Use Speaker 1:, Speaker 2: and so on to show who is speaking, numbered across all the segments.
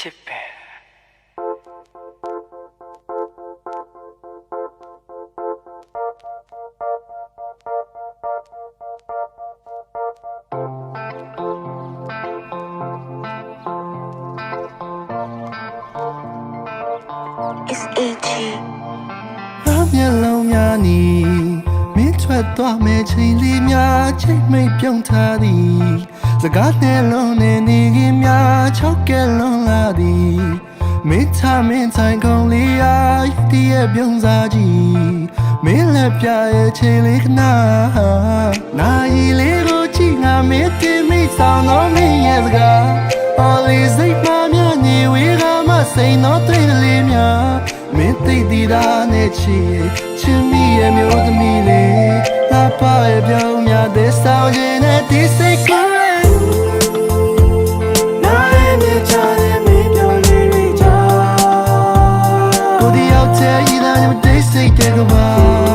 Speaker 1: ချစ်ပဲ
Speaker 2: is AG
Speaker 3: ငါမျက်လုံး များနီမင်းထွက်သွားမဲ့ချိန်လေးများချိန်မိတ်ပြုံးထားသည်စကားနဲ့လုံးနဲ့နေခင်များချောက်ကဲလွန်လာသည်မင်းချမင်းဆိုင်ကောင်းလေးအားတည့်ရဲ့ပြုံးစားကြည့်မင်းလက်ပြရဲ့ချိန်လေးခဏနာရီလေးကိုကြည့်ငါမင်းတင်မိဆောင်တော့မင်းရဲ့စကား Always စိတ်မှများနေဝေးကမှစိန်တော့တွေ့လေးများ မင်းသိတည်တာနဲ့ချစ်ချစ်မိရဲ့မျိုးသမီးလေးလာပါရဲ့ပြောင်းများတဲ့ဆောင်ခြင်းနဲ့ဒီစိတ်ကိုနားရဲ့မြေချတဲ့မင်းပြောင်းလေးတွေချာကိုဒီရောက်တဲ့ဤသားနဲ့တိတ်စိတ်တဲ့ကဘာ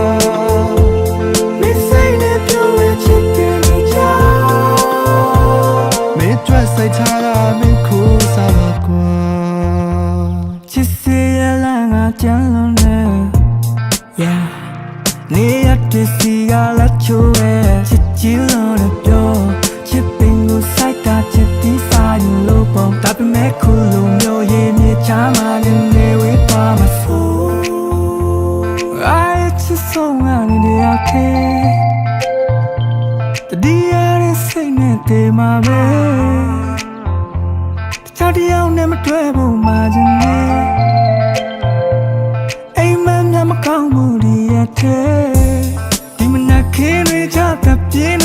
Speaker 3: ကြ
Speaker 4: မ်းလုံးနဲ့ yeah နေရတဲ့စီကလာချိုးရဲ့ချစ်ချီလို့လည်းပြောချစ်ပင်ကိုစိုက်ကချစ်တီးစားရင်လို့ပုံဒါပေမဲ့ခုလိုမျိုးရေးမြေချာမှလည်းနေဝေးပါမဆိုး I just so many day okay တဒီရတဲ့စိတ်နဲ့တည်မှာပဲတခြားတစ်ယောက်နဲ့မတွေ့ဖို့မှခြင်းနဲ့ က်မြတ်မကောင်းမှုတွေရဲ့တဲ့ဒီမနက်ခင်းတွေချပြပြင်း